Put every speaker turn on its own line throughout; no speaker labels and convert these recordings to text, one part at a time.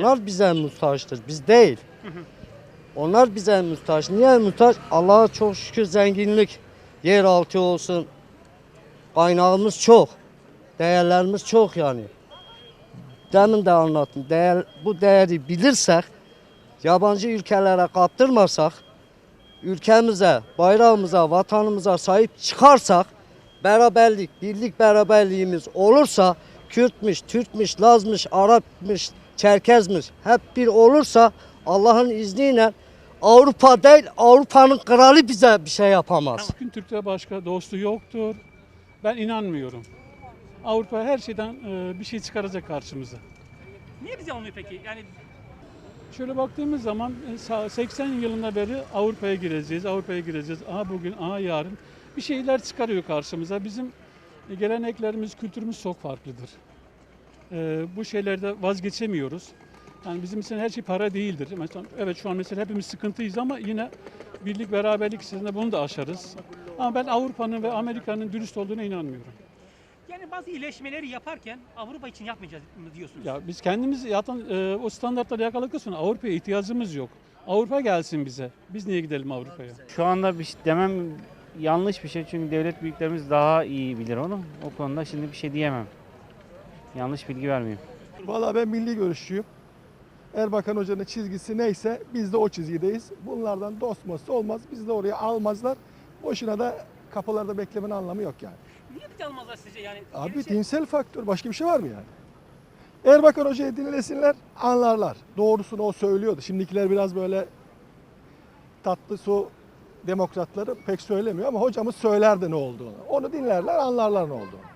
Onlar bize muhtaçtır. Biz değil. Onlar bize muhtaç. Niye muhtaç? Allah'a çok şükür zenginlik. Yeraltı olsun. Kaynağımız çok. Değerlerimiz çok yani. Demin de anlattım. Değer, bu değeri bilirsek, yabancı ülkelere kaptırmasak, ülkemize, bayrağımıza, vatanımıza sahip çıkarsak, beraberlik, birlik beraberliğimiz olursa, Kürtmüş, Türkmüş, Lazmış, Arapmış, Çerkezmiş hep bir olursa Allah'ın izniyle Avrupa değil, Avrupa'nın kralı bize bir şey yapamaz.
Türk'ün Türk'te başka dostu yoktur. Ben inanmıyorum. Avrupa her şeyden e, bir şey çıkaracak karşımıza.
Niye bizi almıyor peki? Yani
Şöyle baktığımız zaman e, sa- 80 yılında beri Avrupa'ya gireceğiz, Avrupa'ya gireceğiz. Aha bugün, aha yarın bir şeyler çıkarıyor karşımıza. Bizim geleneklerimiz, kültürümüz çok farklıdır. E, bu şeylerde vazgeçemiyoruz. Yani bizim için her şey para değildir. Mesela, evet şu an mesela hepimiz sıkıntıyız ama yine birlik beraberlik içerisinde bunu da aşarız. Ama ben Avrupa'nın ve Amerika'nın dürüst olduğuna inanmıyorum.
yani bazı iyileşmeleri yaparken Avrupa için yapmayacağız mı diyorsunuz?
Ya biz kendimiz zaten e, o standartları yakaladıktan sonra Avrupa'ya ihtiyacımız yok. Avrupa gelsin bize. Biz niye gidelim Avrupa'ya?
Şu anda bir şey demem yanlış bir şey çünkü devlet büyüklerimiz daha iyi bilir onu. O konuda şimdi bir şey diyemem. Yanlış bilgi vermeyeyim.
Valla ben milli görüşçüyüm. Erbakan Hoca'nın çizgisi neyse biz de o çizgideyiz. Bunlardan dost most olmaz. Biz de oraya almazlar. Boşuna da kapılarda beklemenin anlamı yok yani.
Niye bizi almazlar sizce yani?
Abi
Gerisi-
dinsel faktör başka bir şey var mı yani? Erbakan Hoca'yı dinlesinler anlarlar. Doğrusunu o söylüyordu. Şimdikiler biraz böyle tatlı su demokratları pek söylemiyor ama hocamız söylerdi ne olduğunu. Onu dinlerler anlarlar ne olduğunu.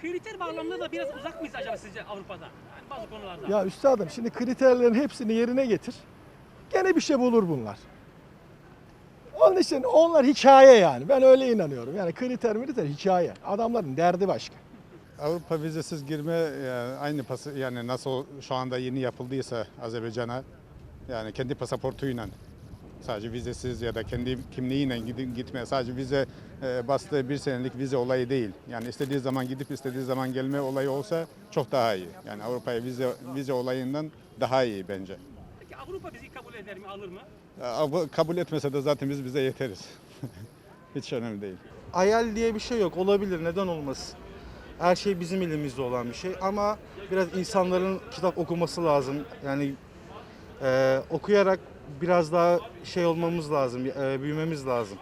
Kriter bağlamında da biraz uzak mıyız acaba sizce Avrupa'da? Yani bazı konularda.
Ya üstadım şimdi kriterlerin hepsini yerine getir. Gene bir şey bulur bunlar. Onun için onlar hikaye yani. Ben öyle inanıyorum. Yani kriter militer hikaye. Adamların derdi başka.
Avrupa vizesiz girme yani aynı pası yani nasıl şu anda yeni yapıldıysa Azerbaycan'a yani kendi pasaportuyla sadece vizesiz ya da kendi kimliğiyle gitme sadece vize e, bastığı bir senelik vize olayı değil. Yani istediği zaman gidip istediği zaman gelme olayı olsa çok daha iyi. Yani Avrupa'ya vize vize olayından daha iyi bence.
Peki Avrupa bizi kabul eder mi, alır mı?
Av- Kabul etmese de zaten biz bize yeteriz. Hiç önemli değil.
hayal diye bir şey yok. Olabilir, neden olmasın? Her şey bizim elimizde olan bir şey ama biraz insanların kitap okuması lazım. Yani e, okuyarak biraz daha şey olmamız lazım, e, büyümemiz lazım.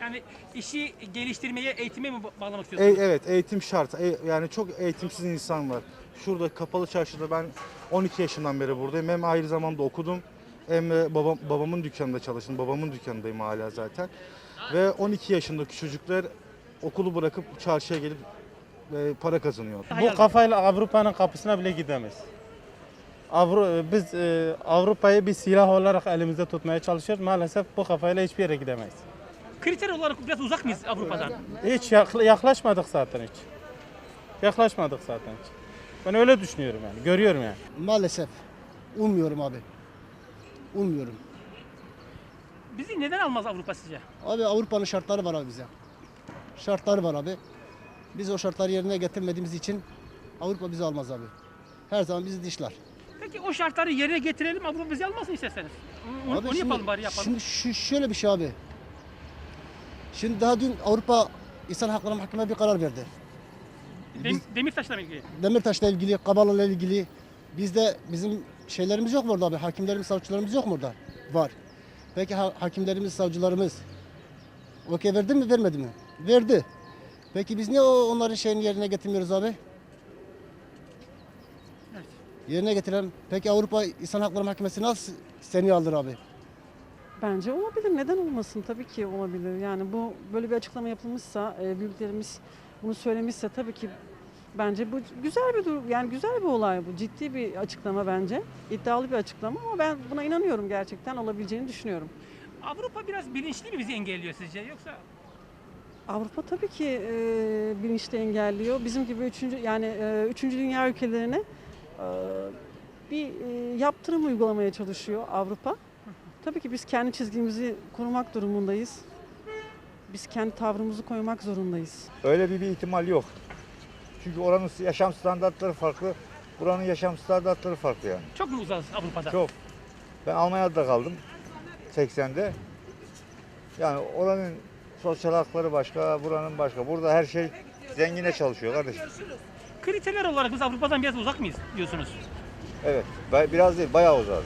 Yani işi geliştirmeye, eğitime mi ba- bağlamak
E,
istiyorsunuz?
evet, eğitim şart. E, yani çok eğitimsiz insan var. Şurada kapalı çarşıda ben 12 yaşından beri buradayım. Hem ayrı zamanda okudum hem de babam, babamın dükkanında çalıştım. Babamın dükkanındayım hala zaten. Ve 12 yaşındaki çocuklar okulu bırakıp çarşıya gelip e, para kazanıyor.
Hayal-
Bu kafayla Avrupa'nın kapısına bile gidemeyiz. Avru biz e, Avrupa'yı bir silah olarak elimizde tutmaya çalışıyoruz. Maalesef bu kafayla hiçbir yere gidemeyiz.
Kriter olarak biraz uzak mıyız Avrupa'dan?
Hiç yakla- yaklaşmadık zaten hiç. Yaklaşmadık zaten hiç. Ben öyle düşünüyorum yani. Görüyorum yani.
Maalesef. Ummuyorum abi. Ummuyorum.
Bizi neden almaz Avrupa sizce?
Abi Avrupa'nın şartları var abi bize. Şartları var abi. Biz o şartları yerine getirmediğimiz için Avrupa bizi almaz abi. Her zaman bizi dişler.
Peki o şartları yerine getirelim Avrupa bizi almasın isterseniz. Onu,
Abi
onu yapalım bari yapalım.
Şimdi şu, şöyle bir şey abi. Şimdi daha dün Avrupa İnsan Hakları Mahkemesi bir karar verdi.
Dem, Demirtaş'la ilgili.
Demirtaş'la ilgili, Kabala'yla ilgili bizde bizim şeylerimiz yok mu orada abi? Hakimlerimiz, savcılarımız yok mu orada? Var. Peki ha- hakimlerimiz, savcılarımız okey verdi mi, vermedi mi? Verdi. Peki biz niye onların şeyini yerine getirmiyoruz abi? Yerine getirelim. Peki Avrupa İnsan Hakları Mahkemesi nasıl seni alır abi?
Bence olabilir. Neden olmasın? Tabii ki olabilir. Yani bu böyle bir açıklama yapılmışsa, e, büyüklerimiz bunu söylemişse tabii ki bence bu güzel bir durum. Yani güzel bir olay bu. Ciddi bir açıklama bence. İddialı bir açıklama ama ben buna inanıyorum gerçekten olabileceğini düşünüyorum.
Avrupa biraz bilinçli mi bizi engelliyor sizce yoksa?
Avrupa tabii ki e, bilinçli engelliyor. Bizim gibi üçüncü yani e, üçüncü dünya ülkelerine ee, bir e, yaptırım uygulamaya çalışıyor Avrupa. Tabii ki biz kendi çizgimizi korumak durumundayız. Biz kendi tavrımızı koymak zorundayız.
Öyle bir, bir ihtimal yok. Çünkü oranın yaşam standartları farklı, buranın yaşam standartları farklı yani.
Çok mu uzağız Avrupa'da?
Çok. Ben Almanya'da kaldım 80'de. Yani oranın sosyal hakları başka, buranın başka. Burada her şey zengine çalışıyor kardeşim.
Kriterler olarak biz Avrupa'dan biraz uzak mıyız diyorsunuz?
Evet. Biraz değil, bayağı uzağız.